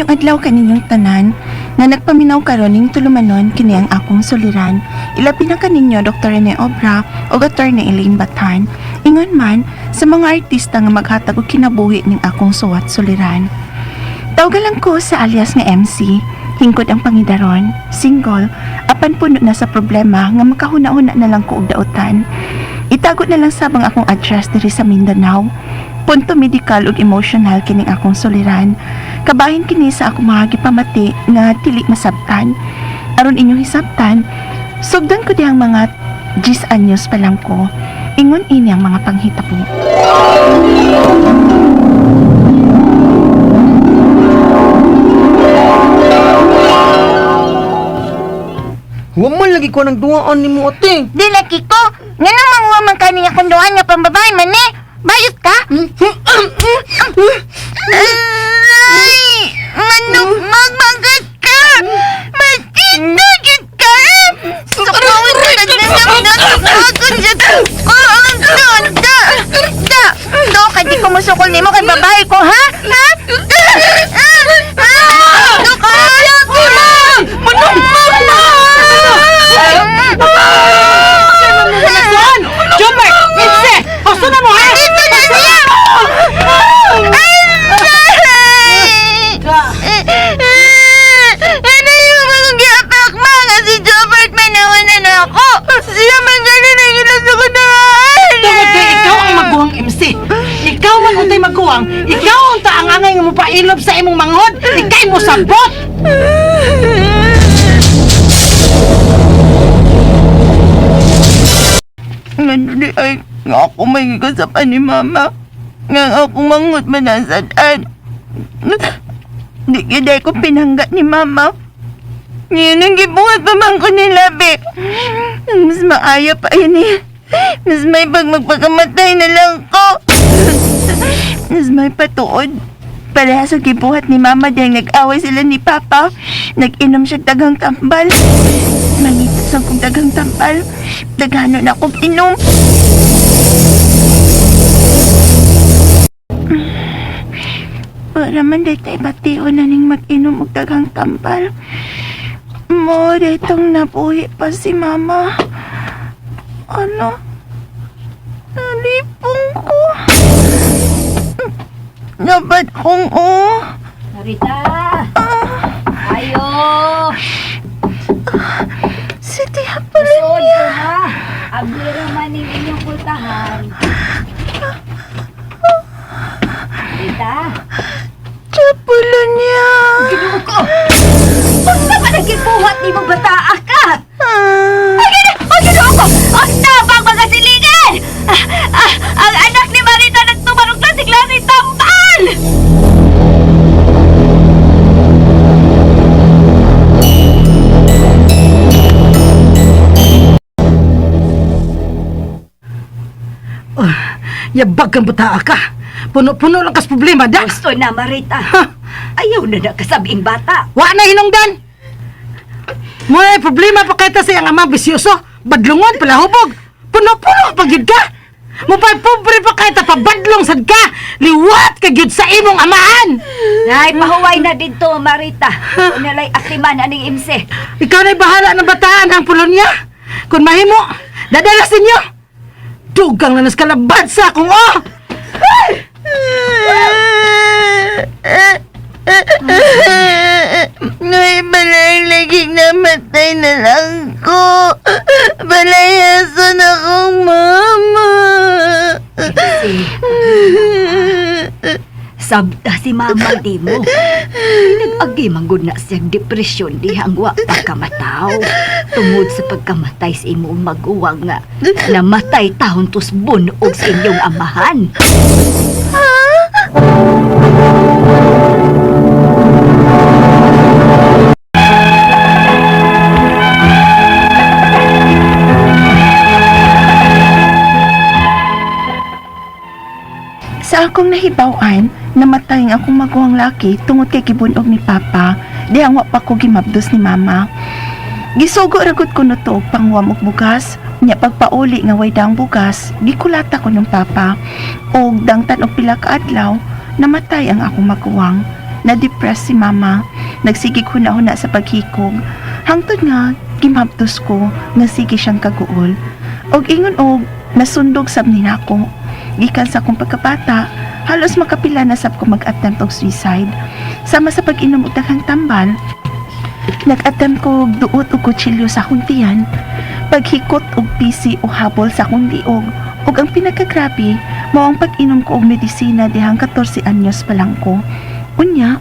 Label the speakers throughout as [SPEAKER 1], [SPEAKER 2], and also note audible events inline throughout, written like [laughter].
[SPEAKER 1] Mayong adlaw kaninyong tanan nga nagpaminaw karon ning tulumanon kini ang akong suliran. Ilabi na kaninyo Dr. Rene Obra o Attorney Elaine Batan. Ingon man sa mga artista nga maghatag og kinabuhi ning akong suwat suliran. Tawgan lang ko sa alias nga MC. Hingkod ang pangidaron, single, apan puno na sa problema nga makahuna-huna na lang ko og dautan. Itago na lang sabang akong address diri sa Mindanao. Punto medical ug emotional kining akong suliran. Kabahin kini sa akong mga gipamati nga dili masabtan. Aron inyong hisabtan, sugdan ko dihang mga 10 anyos pa lang ko. Ingon ini ang mga panghitabo.
[SPEAKER 2] Huwag man lagi ko ng duwaan ni mo ate.
[SPEAKER 3] Di laki ko. Nga namang waman ka niya kunduan nga pambabae man eh. Bayot ka? Ay! Manong magmagat ka! Maldito jud ka! Sukawin ka nagnanam na sukakon dyan ko ang ganda! Da! Do ka di ko musukol ni mo kay babae ko, ha? Ha?
[SPEAKER 2] Taangangay nga mo pailob sa imong manghod. Ikay mo sabot!
[SPEAKER 1] Nga di ay nga ako may kasapan ni mama. Nga ako mangut manasadaan. Di kiday ko pinangga ni mama. Ngayon ang gibuhat pa man ko ni Labi. Mas maaya pa yun eh. Mas may pag magpakamatay na lang ko. Mas may patuod. Parehas sa gibuhat ni mama dahil nag-away sila ni papa. Nag-inom siya dagang tambal. Manitas ang kong dagang tambal. Dagano na akong inom. Para man day tayo batiyo na ning mag-inom og dagang tambal. Mo, ditong nabuhi pa si mama. Ano? Nalipong Nabat kong oh.
[SPEAKER 4] Narita! Ayo!
[SPEAKER 1] Si Tia pala
[SPEAKER 4] Suod
[SPEAKER 1] niya.
[SPEAKER 4] ko ha! Abli naman ng inyong pultahan. Narita!
[SPEAKER 1] Pala niya.
[SPEAKER 4] Ginuo ko! Unsa ba nagkibuhat ni mong bataa
[SPEAKER 2] Yabag kang butaa ka. Puno-puno lang kas problema da.
[SPEAKER 4] Gusto na, Marita. Ayaw na nakasabing bata.
[SPEAKER 2] Wa na hinungdan. May problema pa kayta sa iyang ama bisyoso. Badlungon pala hubog. Puno-puno pag yun ka. Mupay pobre pa kayta pabadlong sad ka. Liwat ka gyud sa imong amahan.
[SPEAKER 4] Ay, pahuway na dito, Marita. Kung nalay atiman aning imse.
[SPEAKER 2] Ikaw na'y bahala ng bataan ang polonya. Kung mahimo, dadalas ninyo. Dugang na nas kalabad sa akong oh.
[SPEAKER 1] Ngay balay lagi namatay na lang ko. Balayasan akong mama.
[SPEAKER 4] Sabda si mama di mo. Nag-agi manggod na siyang depresyon di hangwa pagkamataw. Tungod sa pagkamatay sa imong maguwang nga namatay tahon tos bunog sa inyong amahan.
[SPEAKER 1] Sa akong nahibawan, namatay ang akong maguwang laki tungod kay gibunog ni Papa. Di ang pa ko gimabdos ni Mama. Gisugo ragot ko no to og pangwam og bugas. Nya pagpauli nga way daang bugas, gikulata ko ng Papa. Og dangtan og pila adlaw, namatay ang akong maguwang. na-depress si mama. Nagsigig huna-huna sa paghikog. Hangtod nga, gimabtos ko nga sige siyang kaguol. Og ingon og nasundog sab ni nako. Gikan sa akong pagkabata, halos makapila na sab ko mag-attempt og suicide. Sama sa pag-inom og daghang tambal, nag-attempt ko duot og kutsilyo sa akong tiyan, paghikot og pisi o habol sa akong liog, ug ang pinakagrabe, mao ang pag-inom ko og medisina dihang 14 anyos pa lang ko. Unya,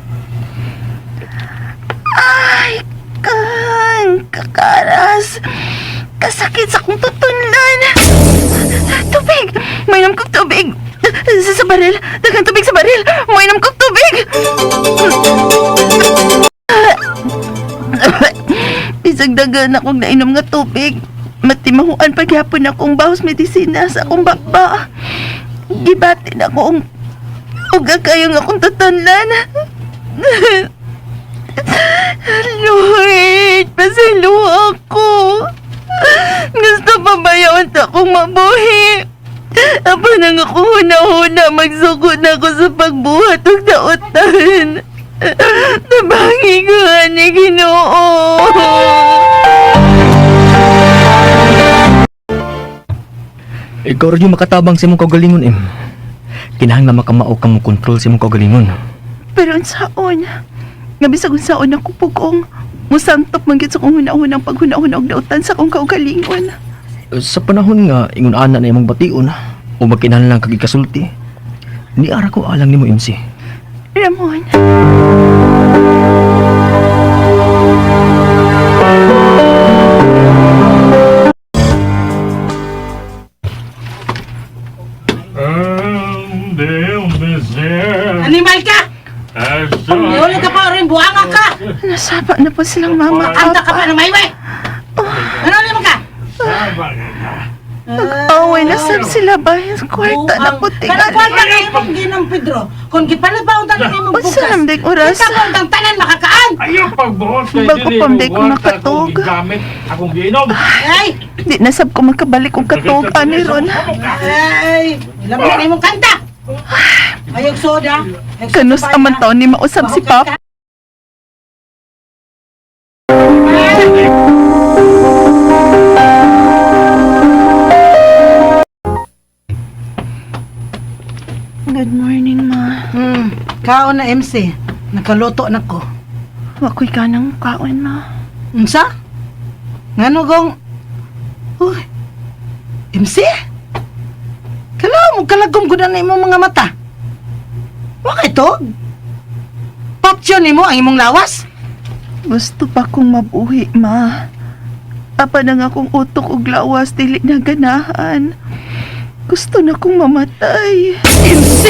[SPEAKER 1] ay, kang kakaras. Kasakit sa akong tutunlan. Tubig! Mainom kong tubig! Sa, sa baril! Daghang tubig sa baril! Mainom kong tubig! Bisag dagan akong nainom nga tubig. Matimahuan paghapon akong bahos medisina sa akong bakba. Gibatin akong uga kayong akong tutunlan. Lord, pasiluha ako. Gusto pa ba ta akong mabuhi? Apa nang ako huna-huna magsugod na ako sa pagbuhat ug dautan. Nabangi ko ni Ginoo.
[SPEAKER 5] Ikaw rin yung makatabang sa imong kaugalingon, em. Kinahanglan makamao kang mo control sa imong kaugalingon.
[SPEAKER 1] Pero unsaon? Nga bisag unsaon ako pugong musantop man gyud sa kong hunahunang paghunahuna og dautan sa kong kaugalingon.
[SPEAKER 5] Sa panahon nga, ingon ana na imong bation, o magkinahanglan kag ikasulti, ni ara ko alang nimo MC.
[SPEAKER 1] Ramon.
[SPEAKER 2] Animal ka! Pa rin, buhanga ka!
[SPEAKER 1] Nasaba na po silang mama
[SPEAKER 2] Anta ka pa na mayway! Ano naman ka?
[SPEAKER 1] Away na sab sila ba? Kwarta na po
[SPEAKER 2] Kada kwarta ka imong ginang Pedro. Kung gipalit ba ang tanan imong bukas?
[SPEAKER 1] Nam ding oras?
[SPEAKER 2] Kita ko ang tanan makakaan!
[SPEAKER 6] Ayaw pagbuhos kay
[SPEAKER 1] Bago
[SPEAKER 6] dili
[SPEAKER 1] pang
[SPEAKER 6] mo
[SPEAKER 1] di ko
[SPEAKER 6] kwarta
[SPEAKER 1] nakatog.
[SPEAKER 6] kung gigamit akong giinom.
[SPEAKER 2] Ay!
[SPEAKER 1] Di na sab ko makabalik og katog ani ron.
[SPEAKER 2] Ay! Ilang mo imong kanta! Ayog soda.
[SPEAKER 1] Kanus aman taon ni mausab si Papa. Good morning, ma.
[SPEAKER 2] Hmm, kaon na MC. Nakaluto na ko.
[SPEAKER 1] Wakoy ka ng kaon, ma.
[SPEAKER 2] Unsa? Ngano gong... Uy, MC? Kala mo kalagom ko na imong mga mata. Wakay to? Patyo nimo ang imong lawas?
[SPEAKER 1] Gusto pa kong mabuhi, ma. Apa na nga akong utok ug lawas dili na ganahan. Gusto na kong mamatay.
[SPEAKER 2] MC!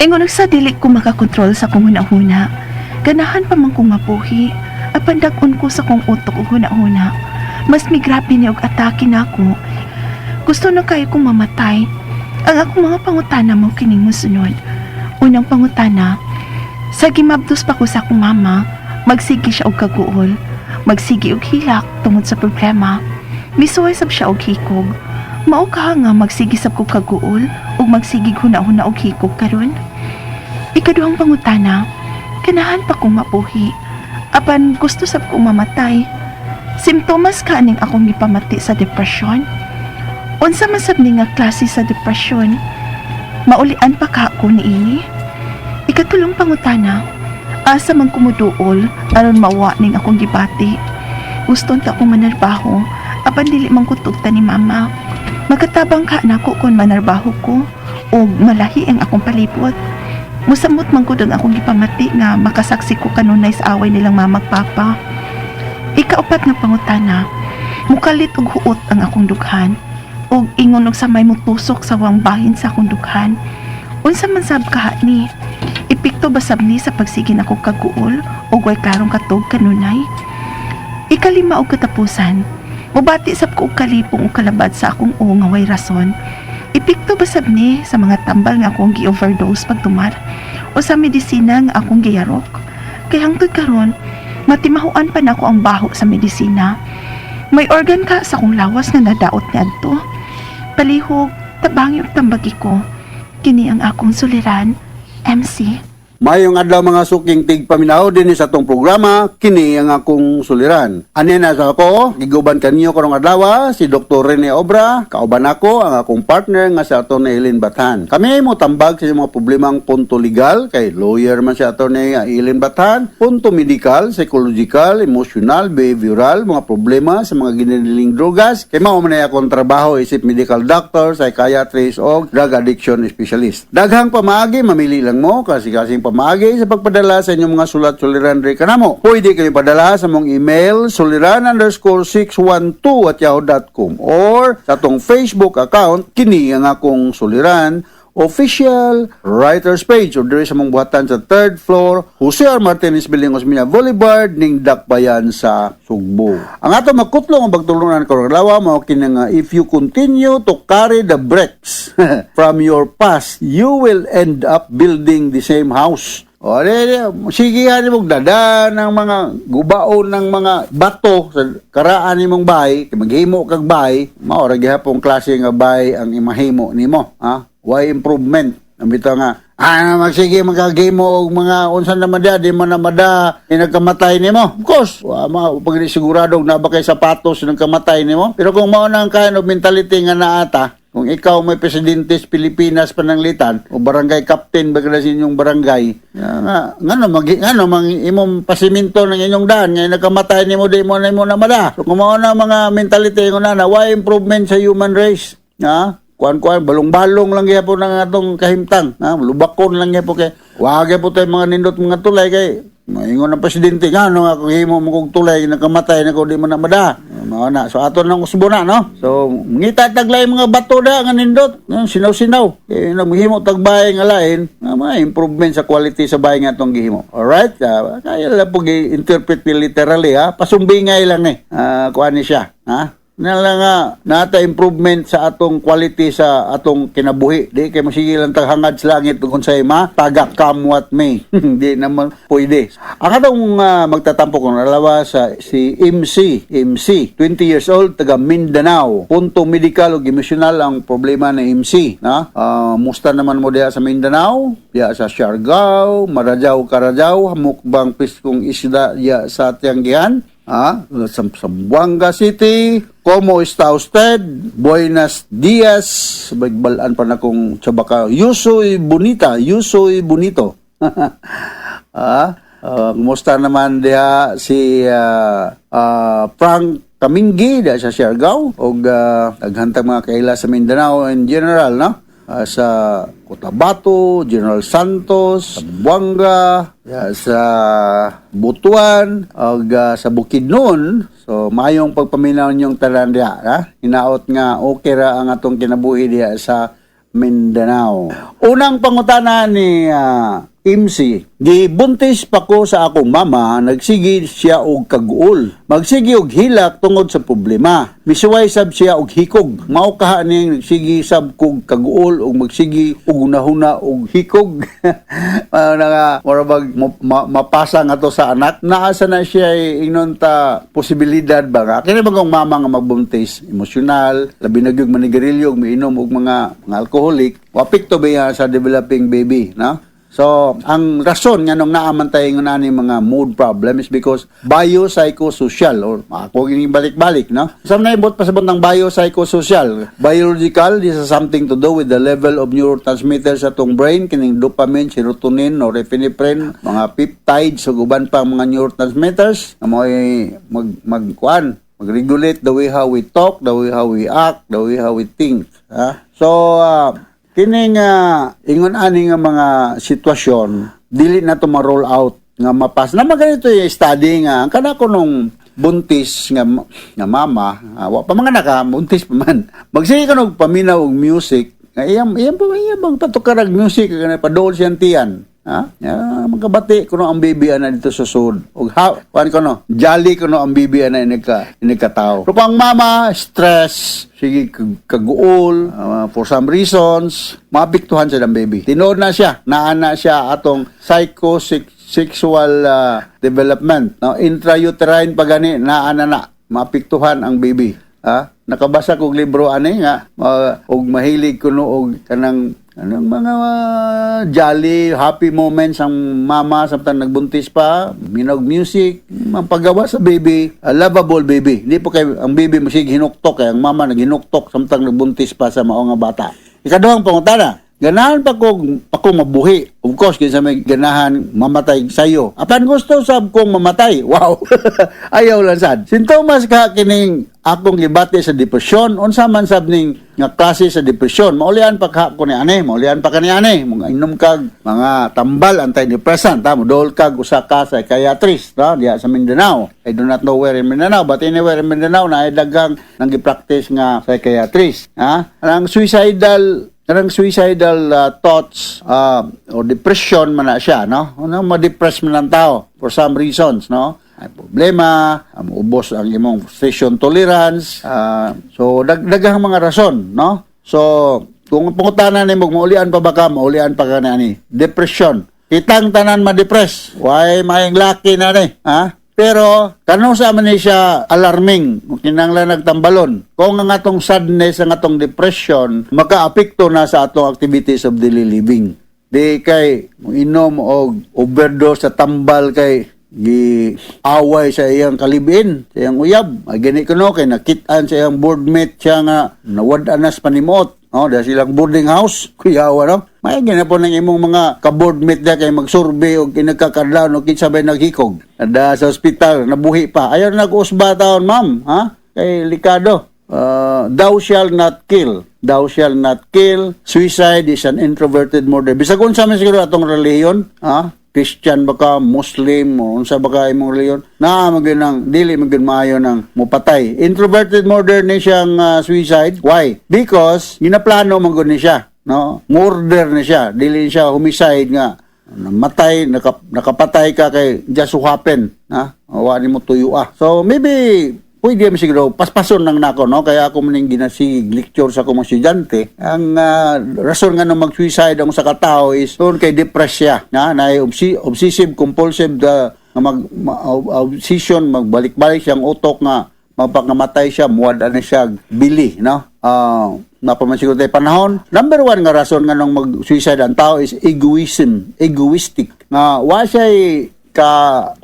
[SPEAKER 1] Ingon sa dili ko makakontrol sa kong hunahuna. Ganahan pa man kong mabuhi. Apan dag-on ko sa kong utok ug hunahuna. Mas migrabe ni og atake na ako. Gusto na kayo kong mamatay. Ang akong mga pangutana mo kining mosunod. Unang pangutana, sa gimabdos pa ko sa akong mama, magsigi siya og kaguol. Magsigi og hilak tungod sa problema. Misuway sab siya og hikog. Mao ka nga magsigi sab ko kaguol ug magsigi huna-huna og hikog karon. Ikaduhang pangutana, kanahan pa kong mabuhi. Apan gusto sab kong mamatay. Simptomas ka ning akong gipamati sa depresyon. Unsa man sab ni nga klase sa depresyon? Maulian pa ka ako niini. Ikatulong pangutana, asa man kumuduol aron mawa ning akong gibati. Guston ta akong manarbaho, apan dili man kutugta ni mama. Magkatabang ka na ako kung manarbaho ko o malahi ang akong palibot. Musamot man ko ang akong gipamati nga makasaksi ko kanunay sa away nilang mamag papa. Ikaupat nga pangutana, mukalit og huot ang akong dughan og ingon og sa may mutusok sa wang bahin sa akong. Unsa man sab ka ni? Ipikto ba sab ni sa pagsige nako kaguol o way karong katog kanunay? Ikalima og katapusan, mubati sab ko og kalipong og kalabad sa akong o nga way rason. Ipikto ba ni sa mga tambal nga akong gi-overdose pagtumar o sa medisina nga akong giyarok? Kay hangtod karon, Matimahuan pa na ko ang baho sa medisina. May organ ka sa kong lawas nga nadaot niadto. Palihog, tabangi ug tambagi ko. Kini ang akong suliran, MC.
[SPEAKER 7] Mayong adlaw mga suking tigpaminaw din sa atong programa, kini ang akong suliran. Ani na sa ako, giguban kanyo karong adlaw si Dr. Rene Obra, kauban ako ang akong partner nga si Atty. Eileen Batan. Kami mo tambag sa mga problemang punto legal kay lawyer man si Atty. Eileen Batan, punto medical, psychological, emotional, behavioral, mga problema sa mga ginililing drugas. Kay mao man akong trabaho isip medical doctor, psychiatrist o drug addiction specialist. Daghang pamaagi, mamili lang mo kasi kasing pamaagi sa pagpadala sa inyong mga sulat suliran rin kanamo. Pwede kayo padala sa mong email suliran underscore 612 at yahoo.com or sa atong Facebook account kini ang akong suliran official writers page or dire sa mong buhatan sa third floor Jose R. Martinez Building Osmeña Boulevard ning Dakbayan sa Sugbo. Ang ato magkutlong ang pagtulungan ko lawa mo kini nga if you continue to carry the bricks [laughs] from your past you will end up building the same house. O, di, di, sige nga ni dada ng mga gubaon ng mga bato sa karaan ni mong bahay, maghimo kag bahay, maora gihapong klase nga bahay ang imahimo nimo, ha? Why improvement? Ambito nga, ah, magsige magkagimo og mga unsan naman da, di mo na mada nagkamatay nimo. Of course, wa ma pag sigurado na ba kay sapatos ng kamatay nimo. Pero kung mao nang kind of mentality nga naata, kung ikaw may presidente sa Pilipinas pananglitan o barangay captain bagala sa inyong barangay nga nga ngano mag ngano mang imong pasiminto ng inyong daan nga nagkamatay nimo di mo na mo na mada so kung mao na mga mentality na na why improvement sa human race ha kuan-kuan balong-balong lang gyapon ng atong kahimtang ha lubakon lang gyapon kay wag gyapon tay mga nindot mga tulay kay Maingon ang presidente nga, no, ako himo mo kong tulay, nakamatay na ko, di mo na mada. Mao na. So, ato nang usbo na, no? So, ngita taglay mga bato da, nga nindot. Sinaw-sinaw. Eh, naghimo tagbay nga lain, nga mga improvement sa quality sa bahay nga itong gihimo. Alright? Uh, kaya lang po interpret literally, ha? Pasumbingay lang eh. Uh, kuha ni siya, ha? Na lang nata improvement sa atong quality sa atong kinabuhi. Di kay masige lang taghangad sa langit kung say ma taga what may [laughs] di naman pwede. Ang atong uh, magtatampo kung nalawa sa si MC MC 20 years old taga Mindanao. Punto medical ug emotional ang problema ni MC na? Uh, musta naman mo diha sa Mindanao? Diha sa Siargao Marajao Carajao hamukbang piskong isda diha sa Tianggihan Ah, sa Zamboanga City, Como está usted? Buenas días. Bagbalaan pa na kong tsabaka. Yusoy bonita, yusoy bonito. [laughs] ah, uh, kumusta naman diha si ah, ah, Frank Kaminggi diha sa Siargao og uh, naghantang mga kaila sa Mindanao in general, no? Ah, sa Cotabato, General Santos, sa Buanga, ya, sa Butuan, ug ah, sa Bukidnon. So, mayong pagpaminaw niyong talan diha, ha? Hinaot nga okay ra ang atong kinabuhi diha sa Mindanao. Unang pangutana ni ah, MC, gibuntis pa ko sa akong mama, nagsigi siya og kaguol. Magsigi og hilak tungod sa problema. Misuway sab siya og hikog. Mao kaha ning nagsigi sab kog kaguol og magsigi og unahuna og hikog. [laughs] Na nga mura bag ma- ma- mapasa nga to sa anak. Naasa na siya ingnon ta posibilidad ba nga. Kini bagong mama nga magbuntis, emosyonal, labi na gyud manigarilyo, miinom og mga mga alcoholic, wapik to ba sa developing baby, no? So, ang rason nga nung naamantay ng nani mga mood problem is because biopsychosocial or ako gini balik-balik, no? Sa na ibot pasabot ng biopsychosocial. Biological, this has something to do with the level of neurotransmitters sa atong brain, kining dopamine, serotonin, norepinephrine, mga peptides, so guban pa ang mga neurotransmitters na mo mag magkuan mag-regulate the way how we talk, the way how we act, the way how we think. Ha? So, ah, Kini nga ingon ani nga mga sitwasyon dili na to ma-roll out nga mapas. Na ganito yung study nga ang kana ko nung buntis nga nga mama, ah, wa pa mga naka buntis pa man. Magsige ka og paminaw og music. nga Iyang iyang iyang bang patukarag music nga padol siyang tiyan. Ha? Ya, magkabati ko no ang baby ana dito sa sud. Og ha, kuan ko no, jolly ko no ang baby ana ini ka ini ka tao. Pero kung ang mama stress, sige kag- kaguol uh, for some reasons, mapiktuhan siya ng baby. Tinood na siya, naana siya atong sexual ah, development no intrauterine pagani naa na na maapektuhan ang baby ha nakabasa kog libro ani nga ah, og mahilig kuno og kanang anong mga ah, jolly happy moments ang mama samtang nagbuntis pa minog music mampagawa sa baby ah, lovable baby. Hindi po kay ang baby masig hinuktok kay ang mama naghinuktok samtang nagbuntis pa sa mao nga bata. Ikaduhang pangutana Ganahan pa kong pa mabuhi. Of course, kinsa may ganahan mamatay sayo. Apan gusto sab kong mamatay. Wow. [laughs] Ayaw lang sad. Sintomas ka kining akong gibati sa depresyon unsa man sab ning nga klase sa depresyon maulian pa ka ko ni ane maulian pa ka ni ane mga inom kag mga tambal antidepressant ta modol kag usa ka psychiatrist ta diya sa Mindanao I do not know where in Mindanao but anywhere in Mindanao na ay daghang nang gi-practice nga psychiatrist ha ang suicidal Karang suicidal uh, thoughts uh, or depression man na siya, no? Ano, ma-depress man ang tao for some reasons, no? Ay problema, um, ubos ang imong frustration tolerance. uh, so, dag daghang mga rason, no? So, kung pangutanan ni mo, maulian pa ba ka, maulian pa ka na ni. Depression. Kitang tanan ma-depress. Why maayong laki na ni, ha? Pero kanong sa man siya alarming kinanglan nagtambalon. Kung ang atong sadness ang atong depression makaapekto na sa atong activities of daily living. Di kay inom og overdose sa tambal kay gi away sa iyang kalibin, sa iyang uyab. Ay gani kuno kay nakitaan sa iyang boardmate siya nga nawad-an na sa panimot. Oh, dahil silang boarding house, [laughs] kuyawa no. May gina po ng imong mga ka-boardmate na kay mag-survey o kinagkakadlaw o kinsabay naghikog. Ada sa ospital, nabuhi pa. Ayaw nag-usba taon, ma'am. Ha? Kay likado. Uh, thou shall not kill. Thou shall not kill. Suicide is an introverted murder. Bisag unsa man siguro atong reliyon, ha? Christian baka Muslim o unsa baka imong reliyon na maginang dili magin maayo ng mupatay. Introverted murder ni siyang ah, suicide. Why? Because ginaplano man ni siya no? Murder ni siya. Dili siya homicide nga. Namatay naka, nakapatay ka kay just happen ha? Wa ni mo tuyo ah. So maybe Pwede mo siguro, paspason lang nako, no? Kaya ako maning ginasig lecture sa akong estudyante. Ang ah, rason nga nung mag-suicide ang sa katao is doon kay depress siya. Na, na obsessive, compulsive, the, nga mag, ma- ob- obsession, magbalik-balik siyang utok nga mapagnamatay siya, muwad na siya, bili, no? Ah, napaman siguro tayo panahon. Number one nga rason nga nung mag-suicide ang tao is egoism, egoistic. Nga, wa siya ka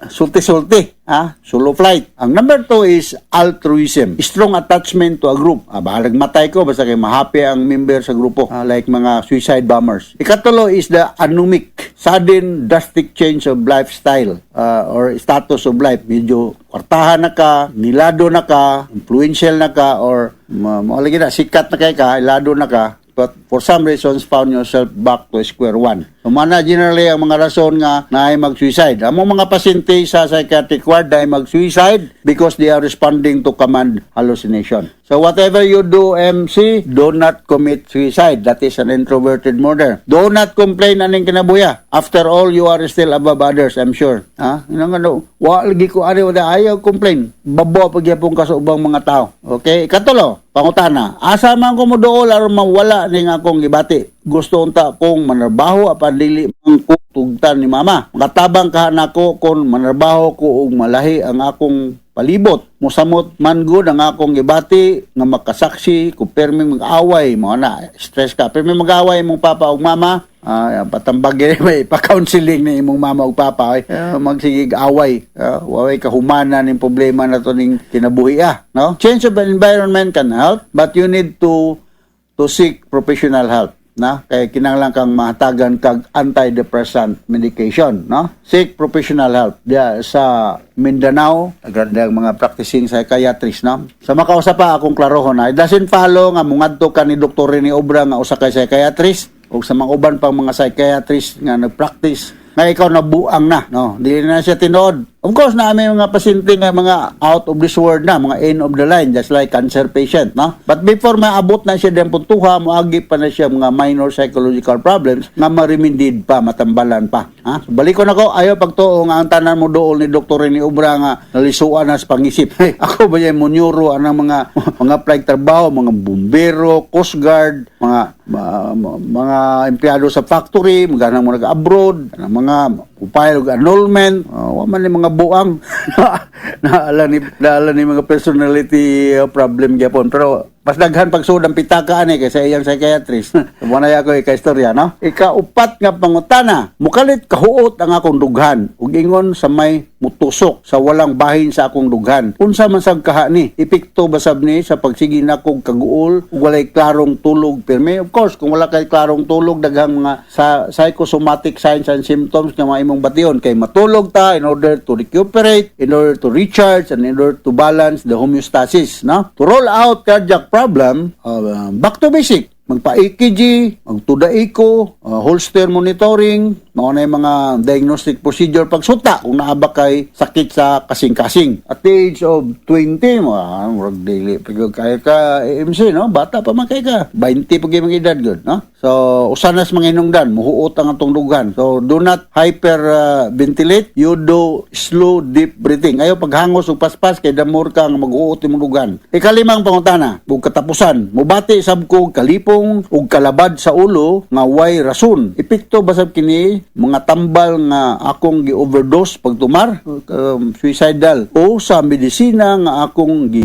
[SPEAKER 7] sulti-sulti, ha? Solo flight. Ang number two is altruism. Strong attachment to a group. Ah, bahalag matay ko, basta kay mahappy ang member sa grupo. Ah, like mga suicide bombers. Ikatulo is the anomic. Sudden drastic change of lifestyle ah, or status of life. Medyo kwartahan na ka, nilado na ka, influential na ka, or ma- lagi na, sikat na kay ka, ilado na ka, but for some reasons found yourself back to square one. So mana generally ang mga rason nga na ay mag-suicide. Ang mga pasyente sa psychiatric ward ay mag-suicide because they are responding to command hallucination. So whatever you do MC, do not commit suicide. That is an introverted murder. Do not complain aning kinabuya. After all, you are still above others, I'm sure. Ha? Inang ano, wa lagi ko ari wala ayaw complain. Babo pag yapon ka sa ubang mga tao. Okay? Katulo, pangutana. Asa man ko mo dool aron mawala ning akong gibati. Gusto unta kong manarbaho apan dili man tugtan ni mama. Makatabang ka nako kon manarbaho ko og malahi ang akong palibot. Musamot man gud ang akong gibati nga makasaksi kung perming mag-away mo na stress ka. Perming mag-away mong papa ug mama, ah patambag gini [laughs] may pa-counseling ni imong mama ug papa ay uh, magsigig away. Uh, waway kahumana ning problema na to ning kinabuhi ah, no? Change of environment can help, but you need to to seek professional help na? Kay kinahanglan kang mahatagan kag antidepressant medication no? Seek professional help. Dia sa Mindanao agranda ang mga practicing psychiatrist no? Sa makausap pa akong klarohon na it doesn't follow nga mungadto ka ni Dr. ni Obra nga usa ka psychiatrist o sa mga uban pang mga psychiatrist nga nagpractice nga ikaw nabuang na no? Dili na siya tinuod of course na may mga pasyente nga mga out of this world na mga end of the line just like cancer patient no? But before maabot na siya din puntuha moagi pa na siya mga minor psychological problems nga ma-remedied pa matambalan pa ha? So, balik ko na ko ayo pagtuo nga ang tanan mo dool ni doktor ni Ubra nga nalisuan na sa pangisip. Hey, [laughs] ako ba yan mo neuro anang mga [laughs] mga flight trabaho mga bumbero coast guard mga ma- mga empleyado sa factory, mga nang mga abroad, mga upay og annulment, uh, wa man ni mga buang. [laughs] Naala ni naala ni mga personality uh, problem gyapon. Pero mas daghan pagsud ang pitaka ani kay sa iyang psychiatrist. [laughs] Mo na ako kay istorya no. Ikaupat nga pangutana, mukalit kahuot ang akong dughan ug ingon sa may mutusok sa walang bahin sa akong dughan. Unsa man sab kaha ni? Epekto ba sab ni sa pagsigi nakong kaguol ug walay klarong tulog pirmi? Of course, kung wala kay klarong tulog daghang mga sa psychosomatic signs and symptoms nga maimong bation kay matulog ta in order to recuperate, in order to recharge and in order to balance the homeostasis, no? To roll out cardiac problem, uh, back to basic. magpa-EKG, magtuda-eco, uh, holster monitoring, mao na mga diagnostic procedure pagsuta kung naaba kay sakit sa kasing-kasing. At the age of 20, mga murag daily, pag kaya ka AMC, no? Bata pa man kay ka. 20 pag yung edad, good, no? So, usanas mga hinungdan, muhuot ang atong dugan. So, do not hyper uh, ventilate, you do slow deep breathing. Ayaw paghangos ug paspas kay damor ka nga mag-uot imong dugan. Ikalimang pangutana, ug katapusan, mubati sab ko kalipong ug kalabad sa ulo nga way rason. Epekto basab kini mga tambal nga akong gi-overdose pagtumar, um, suicidal o sa medisina nga akong gi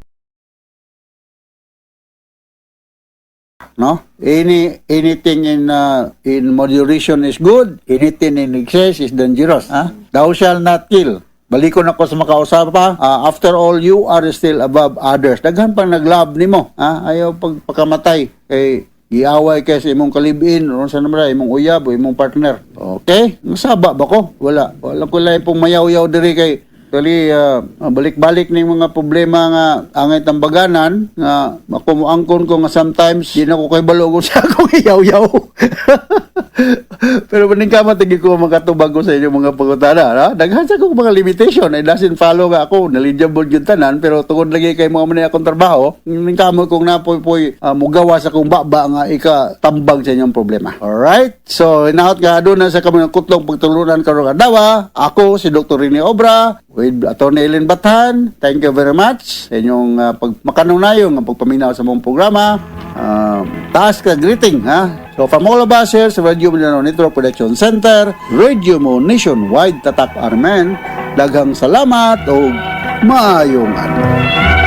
[SPEAKER 7] no any anything in uh, in moderation is good anything in excess is dangerous ha thou shall not kill Balikon ako sa makausap pa. Ah, after all, you are still above others. Daghan pang naglab nimo. Ha? Ayaw pagpakamatay. Kay iaway kay sa imong kalibin o sa namra imong uyab o imong partner. Okay? Nasaba ba ko? Wala. Wala ko lang pong mayaw-yaw diri kay Kali ah, balik-balik ning mga problema nga angay tambaganan nga ako moangkon ko nga sometimes di na ko kay balo ko sa akong iyaw-yaw. [laughs] Pero maning kama tigi ko makatubag ko sa inyo mga pangutana, ha? Daghan sa ko mga limitation. It doesn't follow nga ako, knowledgeable gyud tanan, pero tungod lagi kay mga manay akong trabaho, ning kamo kong napoy-poy uh, mugawa sa kong baba nga ika tambag sa inyong problema. Alright? So, inaot nga doon na sa kami ng kutlong pagtulunan karong adlaw. Ako si Dr. Rene Obra with Attorney Ellen Bathan. Thank you very much sa inyong uh, pag makanunayon nga pagpaminaw sa mong programa. Uh, taas ka greeting, ha? So, from all of us here sa Radio Mindanao Network Production Center, Radio Mo Nationwide Tatak Armen, daghang salamat o maayong adlaw.